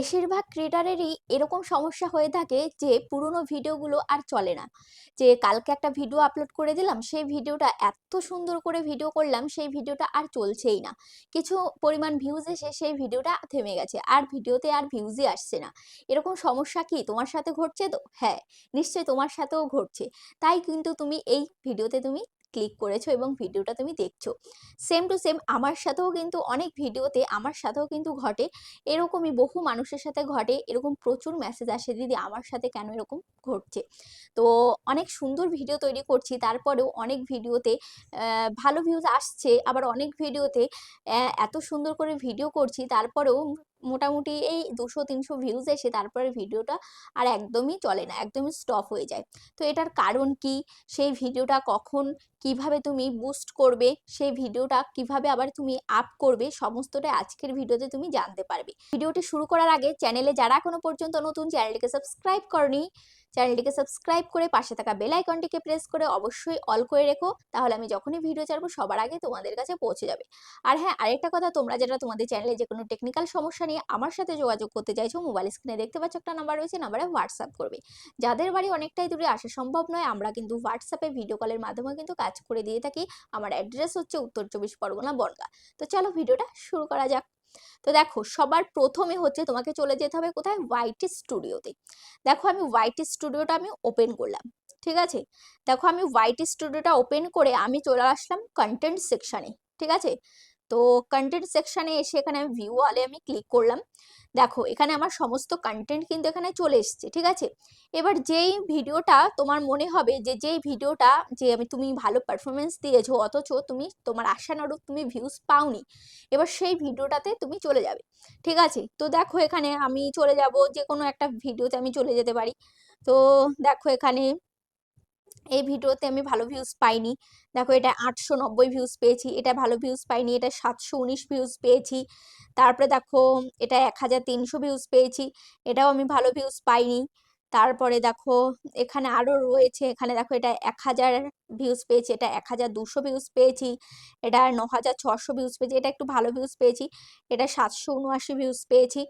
বেশিরভাগ ক্রিয়েটারেরই এরকম সমস্যা হয়ে থাকে যে পুরনো ভিডিওগুলো আর চলে না। যে কালকে একটা ভিডিও আপলোড করে দিলাম, সেই ভিডিওটা এত সুন্দর করে ভিডিও করলাম, সেই ভিডিওটা আর চলছেই না। কিছু পরিমাণ ভিউজ এসে সেই ভিডিওটা থেমে গেছে, আর ভিডিওতে আর ভিউজই আসছে না। এরকম সমস্যা কি তোমার সাথে ঘটছে তো? হ্যাঁ নিশ্চয়ই তোমার সাথেও ঘটছে। তাই কিন্তু তুমি এই ভিডিওতে তুমি ক্লিক করেছ এবং ভিডিওটা তুমি দেখছ। সেম টু সেম আমার সাথেও কিন্তু অনেক ভিডিওতে আমার সাথেও কিন্তু ঘটে। এরকমই বহু মানুষের সাথে ঘটে, এরকম প্রচুর মেসেজ আসে, দিদি, আমার সাথে কেন এরকম ঘটছে? তো অনেক সুন্দর ভিডিও তৈরি করছি, তারপরেও অনেক ভিডিওতে ভালো ভিউজ আসছে, আবার অনেক ভিডিওতে এত সুন্দর করে ভিডিও করছি, তারপরেও মোটামুটি এই দুশো, তিনশো ভিউজ এসে তারপরে ভিডিওটা আর একদমই চলে না, একদমই স্টপ হয়ে যায়। তো এটার কারণ কি? সেই ভিডিওটা কখন কীভাবে তুমি বুস্ট করবে, সেই ভিডিওটা কীভাবে আবার তুমি আপ করবে, সমস্তটা আজকের ভিডিওতে তুমি জানতে পারবে। ভিডিওটি শুরু করার আগে চ্যানেলে যারা এখনও পর্যন্ত নতুন চ্যানেলটিকে সাবস্ক্রাইব করনি চ্যানেলটিকে সাবস্ক্রাইব করে পাশে থাকা বেল আইকনটিকে প্রেস করে অবশ্যই অল করে রেখো। তাহলে আমি যখনই ভিডিও ছাড়বো, সবার আগে তোমাদের কাছে পৌঁছে যাবে। আর হ্যাঁ আরেকটা কথা, তোমরা যারা তোমাদের চ্যানেলে যে কোনো টেকনিক্যাল সমস্যা নিয়ে আমার সাথে যোগাযোগ করতে চাইছো মোবাইল স্ক্রিনে দেখতে পাচ্ছ একটা নাম্বার রয়েছে নাম্বারে হোয়াটসঅ্যাপ করবে। যাদের বাড়ি অনেকটাই দূরে, আসা সম্ভব নয়, আমরা কিন্তু হোয়াটসঅ্যাপে ভিডিও কলের মাধ্যমে কিন্তু কাজ করে দিয়ে থাকি। আমার অ্যাড্রেস হচ্ছে উত্তর চব্বিশ পরগনা, বনগা। তো চলো ভিডিওটা শুরু করা যাক। তো দেখো সবার প্রথমে হচ্ছে তোমাকে চলে যেতে হবে কোথায়? হোয়াইট স্টুডিওতে দেখো আমি হোয়াইট স্টুডিওটা আমি ওপেন করলাম, ঠিক আছে? দেখো আমি হোয়াইট স্টুডিওটা ওপেন করে আমি চলে আসলাম কন্টেন্ট সেকশানে ঠিক আছে? তো কন্টেন্ট সেকশানে এসে এখানে আমি ভিউ আলে আমি ক্লিক করলাম। দেখো, এখানে আমার সমস্ত কন্টেন্ট কিন্তু এখানে চলে এসছে, ঠিক আছে? এবার যেই ভিডিওটা তোমার মনে হবে যে, যেই ভিডিওটা যে আমি, তুমি ভালো পারফরমেন্স দিয়েছ, অথচ তুমি, তোমার আশানুরূপ তুমি ভিউজ পাওনি, এবার সেই ভিডিওটাতে তুমি চলে যাবে, ঠিক আছে? তো দেখো এখানে আমি চলে যাব যে কোনো একটা ভিডিওতে আমি চলে যেতে পারি। তো দেখো এখানে এই ভিডিওতে আমি ভালো ভিউজ পাইনি। দেখো এটা আটশো নব্বই ভিউজ পেয়েছি, এটা ভালো ভিউজ পাইনি, এটা সাতশো উনিশ ভিউজ পেয়েছি। তারপরে দেখো, এটা এক হাজার তিনশো ভিউজ পেয়েছি, এটাও আমি ভালো ভিউজ পাইনি। তারপরে দেখো, এখানে আরও রয়েছে, এখানে দেখো এটা এক হাজার ভিউজ পেয়েছি, এটা এক হাজার দুশো ভিউজ পেয়েছি, এটা ন হাজার ছশো ভিউজ পেয়েছি, এটা একটু ভালো ভিউজ পেয়েছি, এটা সাতশো উনআশি ভিউজ পেয়েছি,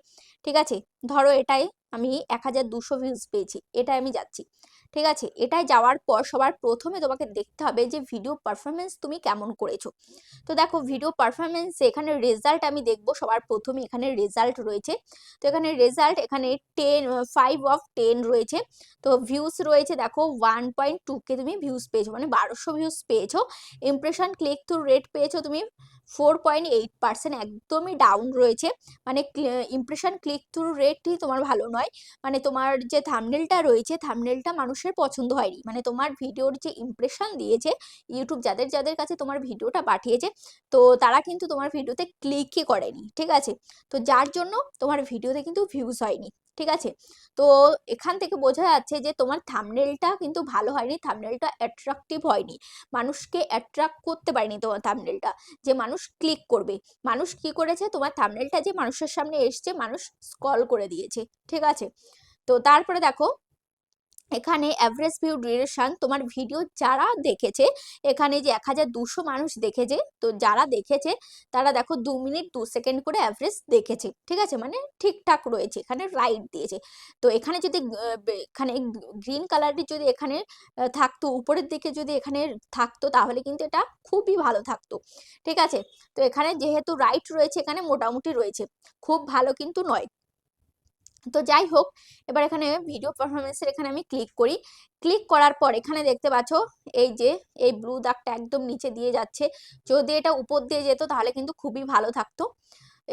ঠিক আছে? ধরো এটাই আমি এক হাজার দুশো ভিউজ পেয়েছি, এটাই আমি যাচ্ছি, ঠিক আছে? এটাই যাওয়ার পর সবার প্রথমে তোমাকে দেখতে হবে যে ভিডিও পারফরমেন্স তুমি কেমন করেছ। তো দেখো ভিডিও পারফরমেন্স এখানে রেজাল্ট আমি দেখব, সবার প্রথমে এখানে রেজাল্ট রয়েছে, তো এখানে রেজাল্ট এখানে টেন ফাইভ অফ টেন রয়েছে, তো ভিউস রয়েছে, দেখো ওয়ান পয়েন্ট টু কে তুমি ভিউস পেয়েছ মানে বারোশো ভিউস পেয়েছ ইমপ্রেশন ক্লিক থ্রু রেট পেয়েছ তুমি ফোর পয়েন্ট এইট পার্সেন্ট একদমই ডাউন রয়েছে। মানে ইমপ্রেশন ক্লিক থ্রু রেটই তোমার ভালো নয়। মানে তোমার যে থামনেলটা রয়েছে থামনেলটা মানুষের পছন্দ হয়নি। মানে তোমার ভিডিওর যে ইমপ্রেশন দিয়েছে ইউটিউব যাদের যাদের কাছে তোমার ভিডিওটা পাঠিয়েছে, তো তারা কিন্তু তোমার ভিডিওতে ক্লিকই করেনি, ঠিক আছে? তো যার জন্য তোমার ভিডিওতে কিন্তু ভিউজ হয়নি। ঠিক আছে? তো এখান থেকে বোঝা যাচ্ছে যে তোমার থামনেলটা কিন্তু ভালো হয়নি থামনেলটা অ্যাট্রাকটিভ হয়নি। মানুষকে অ্যাট্রাক্ট করতে পারেনি তোমার থামনেলটা যে মানুষ ক্লিক করবে। মানুষ কি করেছে? তোমার থামনেলটা যে মানুষের সামনে এসছে, মানুষ স্কল করে দিয়েছে। ঠিক আছে? তো তারপরে দেখো এখানে অ্যাভারেজ ভিউ ডিউরেশন তোমার ভিডিও যারা দেখেছে, এখানে যে এক হাজার দুশো মানুষ দেখেছে, তো যারা দেখেছে, তারা দেখো দু মিনিট, দু সেকেন্ড করে অ্যাভারেজ দেখেছে, ঠিক আছে? মানে ঠিকঠাক রয়েছে, এখানে রাইট দিয়েছে। তো এখানে যদি এখানে গ্রিন কালারের যদি এখানে থাকতো, উপরের দিকে যদি এখানে থাকতো, তাহলে কিন্তু এটা খুবই ভালো থাকতো, ঠিক আছে? তো এখানে যেহেতু রাইট রয়েছে, এখানে মোটামুটি রয়েছে, খুব ভালো কিন্তু নয়। তো যাই হোক, এবার এখানে ভিডিও পারফরমেন্সের এখানে আমি ক্লিক করি। ক্লিক করার পর এখানে দেখতে পাচ্ছ, এই যে, এই ব্লু দাগটা একদম নিচে দিয়ে যাচ্ছে। যদি এটা উপর দিয়ে যেত তাহলে কিন্তু খুবই ভালো থাকতো।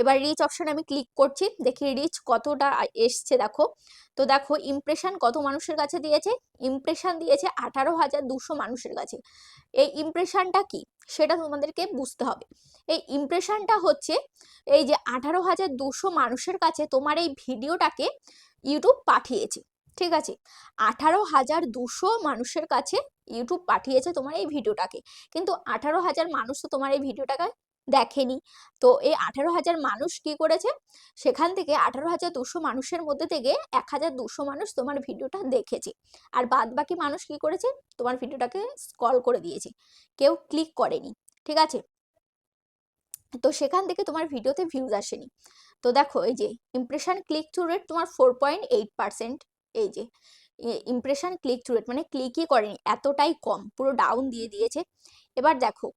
এবার রিচ অপশানে আমি ক্লিক করছি, দেখি রিচ কতটা এসছে, দেখো। তো দেখো ইমপ্রেশন কত মানুষের কাছে দিয়েছে? ইমপ্রেশন দিয়েছে আঠারো হাজার দুশো মানুষের কাছে। এই ইমপ্রেশনটা কি? সেটা তোমাদেরকে বুঝতে হবে। এই ইমপ্রেশনটা হচ্ছে, এই যে আঠারো হাজার দুশো মানুষের কাছে তোমার এই ভিডিওটাকে ইউটিউব পাঠিয়েছে, ঠিক আছে? আঠারো হাজার দুশো মানুষের কাছে ইউটিউব পাঠিয়েছে তোমার এই ভিডিওটাকে। কিন্তু আঠারো হাজার মানুষ তো তোমার এই ভিডিওটাকে দেখেনি। তো এই আঠারো হাজার মানুষ কি করেছে? সেখান থেকে আঠারো হাজার দুশো মানুষের মধ্যে থেকে এক হাজার দুশো মানুষ তোমার ভিডিওটা দেখেছে। আর বাদ বাকি মানুষ কি করেছে? তোমার ভিডিওটাকে স্ক্রল করে দিয়েছে। কেউ ক্লিক করেনি, ঠিক আছে? তো সেখান থেকে তোমার ভিডিওতে ভিউজ আসেনি। তো দেখো, এই যে ইমপ্রেশন ক্লিক থ্রু রেট তোমার ফোর পয়েন্ট এইট পার্সেন্ট এই যে ইমপ্রেশন ক্লিক থ্রু রেট মানে ক্লিকই করেনি, এতটাই কম, পুরো ডাউন দিয়ে দিয়েছে। এবার দেখো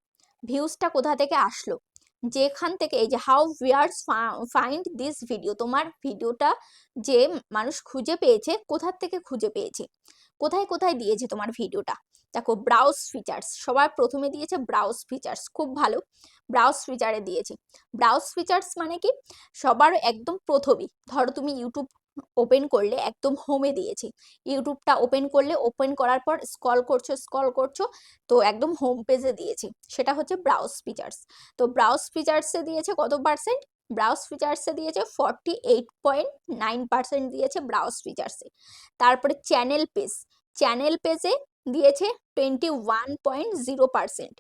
ভিউজটা কোথা থেকে আসলো? যেখান থেকে এই যে how viewers find this video তোমার ভিডিওটা যে মানুষ খুঁজে পেয়েছে, কোথার থেকে খুঁজে পেয়েছে? কোথায় কোথায় দিয়েছে তোমার ভিডিওটা দেখো ব্রাউজ ফিচার্স সবার প্রথমে দিয়েছে ব্রাউজ ফিচার্স খুব ভালো। ব্রাউজ ফিচারে দিয়েছে। ব্রাউজ ফিচার্স মানে কি? সবার একদম প্রথমেই, ধরো তুমি ইউটিউব ওপেন করলে, একদম হোমে দিয়েছে। ইউটিউবটা ওপেন করলে ওপেন করার পর স্কল করছ স্কল করছ, তো একদম হোম পেজে দিয়েছে। সেটা হচ্ছে ব্রাউজ ফিচার্স তো ব্রাউজ ফিচার্সে দিয়েছে কত পার্সেন্ট ব্রাউজ ফিচার্সে দিয়েছে forty eight point nine percent দিয়েছে ব্রাউজ ফিচার্সে তারপরে চ্যানেল পেজ চ্যানেল পেজে দিয়েছে twenty one point zero percent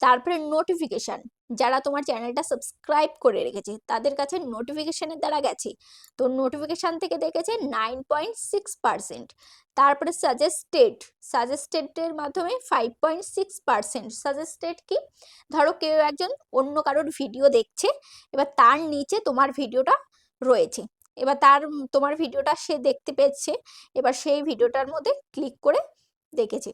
তারপরে নোটিফিকেশান যারা তোমার চ্যানেলটা সাবস্ক্রাইব করে রেখেছে, তাদের কাছে নোটিফিকেশানের দ্বারা গেছে। তো নোটিফিকেশান থেকে দেখেছে নাইন পয়েন্ট সিক্স পার্সেন্ট তারপরে সাজেস্টেড সাজেস্টেডের মাধ্যমে five point six percent suggested কি? ধরো কেউ একজন অন্য কারোর ভিডিও দেখছে, এবার তার নিচে তোমার ভিডিওটা রয়েছে। এবার তার, তোমার ভিডিওটা সে দেখতে পেয়েছে, এবার সেই ভিডিওটার মধ্যে ক্লিক করে দেখেছে।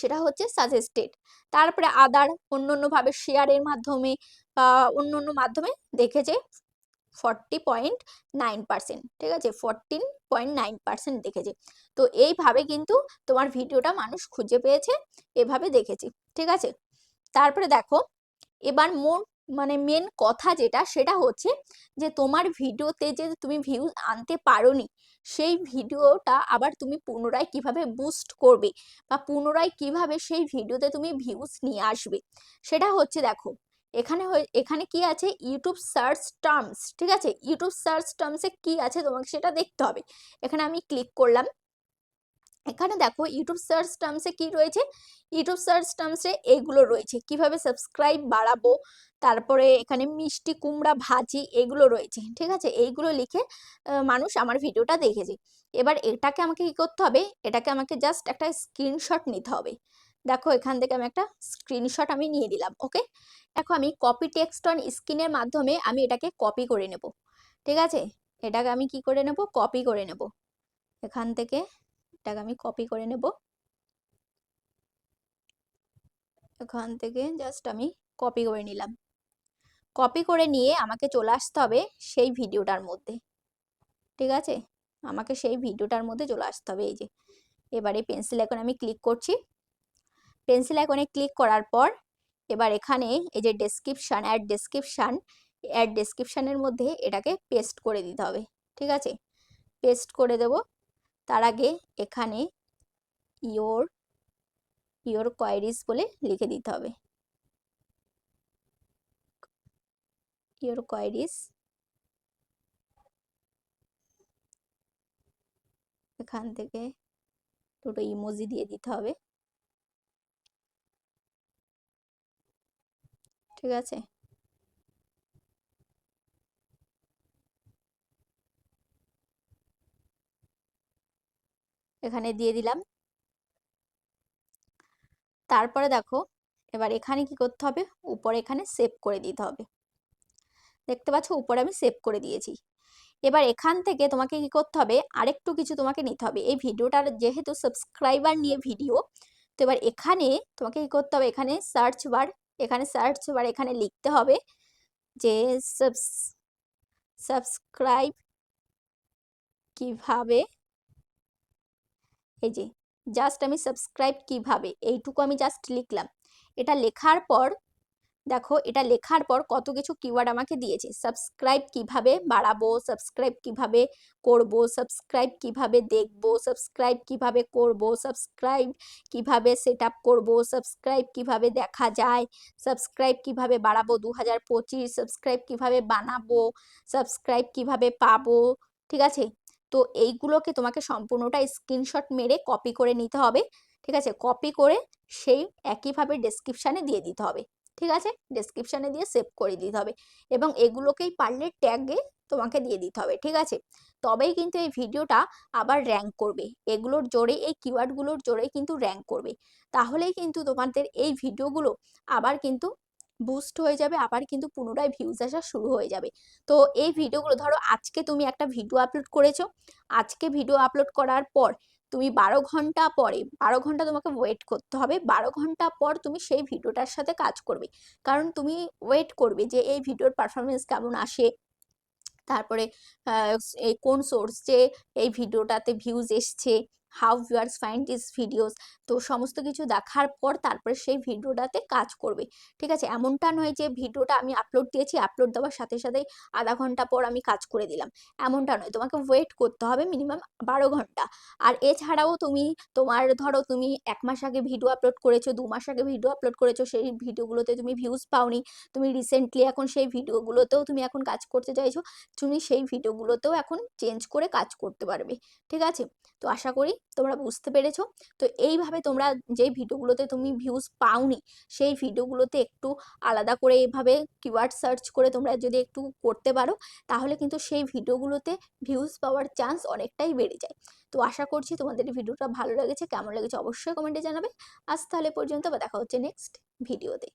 সেটা হচ্ছে সাজেস্টেড তারপরে আদার অন্য অন্যভাবে শেয়ারের মাধ্যমে বা অন্য অন্য মাধ্যমে দেখেছে ফর্টি পয়েন্ট নাইন পার্সেন্ট ঠিক আছে? ফর্টিন পয়েন্ট নাইন পার্সেন্ট দেখেছে। তো এইভাবে কিন্তু তোমার ভিডিওটা মানুষ খুঁজে পেয়েছে, এভাবে দেখেছি, ঠিক আছে? তারপরে দেখো, এবার মোট মানে মেন কথা যেটা সেটা হচ্ছে যে তোমার ভিডিওতে যে তুমি ভিউজ আনতে পারোনি, সেই ভিডিওটা আবার তুমি পুনরায় কীভাবে বুস্ট করবে বা পুনরায় কীভাবে সেই ভিডিওতে তুমি ভিউজ নিয়ে আসবে, সেটা হচ্ছে দেখো, এখানে এখানে কি আছে? ইউটিউব সার্চ টার্মস ঠিক আছে? ইউটিউব সার্চ টার্মসে কি আছে তোমাকে সেটা দেখতে হবে, এখানে আমি ক্লিক করলাম, এখানে দেখো ইউটিউব সার্চ টার্মসে কি রয়েছে? ইউটিউব সার্চ টার্মসে এইগুলো রয়েছে, কীভাবে সাবস্ক্রাইব বাড়াবো তারপরে এখানে মিষ্টি, কুমড়া, ভাজি এগুলো রয়েছে, ঠিক আছে? এইগুলো লিখে মানুষ আমার ভিডিওটা দেখেছে। এবার এটাকে আমাকে কি করতে হবে? এটাকে আমাকে জাস্ট একটা স্ক্রিনশট নিতে হবে। দেখো, এখান থেকে আমি একটা স্ক্রিনশট আমি নিয়ে দিলাম ওকে দেখো, আমি কপি টেক্সট অন স্ক্রিনের মাধ্যমে আমি এটাকে কপি করে নেব, ঠিক আছে? এটাকে আমি কি করে নেব? কপি করে নেব। এখান থেকে এটাকে আমি কপি করে নেব। এখান থেকে জাস্ট আমি কপি করে নিলাম। কপি করে নিয়ে আমাকে চলে আসতে হবে সেই ভিডিওটার মধ্যে। ঠিক আছে? আমাকে সেই ভিডিওটার মধ্যে চলে আসতে হবে এই যে। এবারে পেন্সিল এখন আমি ক্লিক করছি। পেন্সিল আইকনে ক্লিক করার পর এবার এখানে এই যে ডেসক্রিপশান অ্যাড ডেসক্রিপশান অ্যাড ডেসক্রিপশানের মধ্যে এটাকে পেস্ট করে দিতে হবে। ঠিক আছে? পেস্ট করে দেব। তার আগে এখানে ইয়োর ইয়োর কোয়ারিজ বলে লিখে দিতে হবে। ইয়োর কোয়ারিজ এখান থেকে দুটো ইমোজি দিয়ে দিতে হবে। ঠিক আছে? এখানে দিয়ে দিলাম। তারপরে দেখো, এবার এখানে কি করতে হবে? উপরে এখানে সেভ করে দিতে হবে। দেখতে পাচ্ছ, উপরে আমি সেভ করে দিয়েছি। এবার এখান থেকে তোমাকে কি করতে হবে? আরেকটু কিছু তোমাকে নিতে হবে। এই ভিডিওটার যেহেতু সাবস্ক্রাইবার নিয়ে ভিডিও তো এবার এখানে তোমাকে কি করতে হবে? এখানে সার্চ বার এখানে সার্চ বার এখানে লিখতে হবে যে সাবস্ক্রাইব কীভাবে? এই যে জাস্ট আমি সাবস্ক্রাইব কীভাবে? এইটুকু আমি জাস্ট লিখলাম। এটা লেখার পর দেখো, এটা লেখার পর কত কিছু কিওয়ার্ড আমাকে দিয়েছে। সাবস্ক্রাইব কীভাবে বাড়াবো সাবস্ক্রাইব কীভাবে করব সাবস্ক্রাইব কীভাবে দেখব সাবস্ক্রাইব কীভাবে করব সাবস্ক্রাইব কীভাবে সেট আপ করব সাবস্ক্রাইব কীভাবে দেখা যায় সাবস্ক্রাইব কীভাবে বাড়াবো দু হাজার পঁচিশ সাবস্ক্রাইব কীভাবে বানাবো সাবস্ক্রাইব কীভাবে পাবো, ঠিক আছে? তো এইগুলোকে তোমাকে সম্পূর্ণটা স্ক্রিনশট মেরে কপি করে নিতে হবে, ঠিক আছে? কপি করে সেই একইভাবে ডেসক্রিপশানে দিয়ে দিতে হবে। ঠিক আছে? ডেসক্রিপশানে দিয়ে সেভ করে দিতে হবে। এবং এগুলোকেই পারলে ট্যাগে তোমাকে দিয়ে দিতে হবে, ঠিক আছে? তবেই কিন্তু এই ভিডিওটা আবার র্যাঙ্ক করবে। এগুলোর জোরে, এই কিওয়ার্ডগুলোর জোরে কিন্তু র্যাঙ্ক করবে। তাহলেই কিন্তু তোমাদের এই ভিডিওগুলো আবার কিন্তু বুস্ট হয়ে যাবে, আবার কিন্তু পুনরায় ভিউজ আসা শুরু হয়ে যাবে। তো এই ভিডিওগুলো ধরো, আজকে তুমি একটা ভিডিও আপলোড করেছ। আজকে ভিডিও আপলোড করার পর তুমি বারো ঘণ্টা পরে, বারো ঘণ্টা তোমাকে ওয়েট করতে হবে, বারো ঘণ্টা পর তুমি সেই ভিডিওটার সাথে কাজ করবে। কারণ তুমি ওয়েট করবে যে এই ভিডিওর পারফরমেন্স কেমন আসে, তারপরে কোন সোর্সে এই ভিডিওটাতে ভিউজ এসছে how viewers find this videos তো সমস্ত কিছু দেখার পর তারপরে সেই ভিডিওটাতে কাজ করবে। ঠিক আছে? এমনটা নয় যে ভিডিওটা আমি আপলোড দিয়েছি আপলোড দেওয়ার সাথে সাথেই আধা ঘণ্টা পর আমি কাজ করে দিলাম। এমনটা নয়। তোমাকে ওয়েট করতে হবে মিনিমাম বারো ঘণ্টা। আর এছাড়াও তুমি, তোমার ধরো তুমি এক মাস আগে ভিডিও আপলোড করেছ, দু মাস আগে ভিডিও আপলোড করেছ, সেই ভিডিওগুলোতে তুমি ভিউজ পাওনি। তুমি রিসেন্টলি এখন সেই ভিডিওগুলোতেও তুমি এখন কাজ করতে চাইছো, তুমি সেই ভিডিওগুলোতেও এখন চেঞ্জ করে কাজ করতে পারবে। ঠিক আছে? তো আশা করি তোমরা বুঝতে পেরেছ। তো এইভাবে তোমরা যেই ভিডিওগুলোতে তুমি ভিউজ পাওনি, সেই ভিডিওগুলোতে একটু আলাদা করে এইভাবে কিওয়ার্ড সার্চ করে তোমরা যদি একটু করতে পারো, তাহলে কিন্তু সেই ভিডিওগুলোতে ভিউজ পাওয়ার চান্স অনেকটাই বেড়ে যায়। তো আশা করছি তোমাদের ভিডিওটা ভালো লেগেছে। কেমন লেগেছে অবশ্যই কমেন্টে জানাবে। আজ তাহলে পর্যন্ত বা দেখা হচ্ছে নেক্সট ভিডিওতে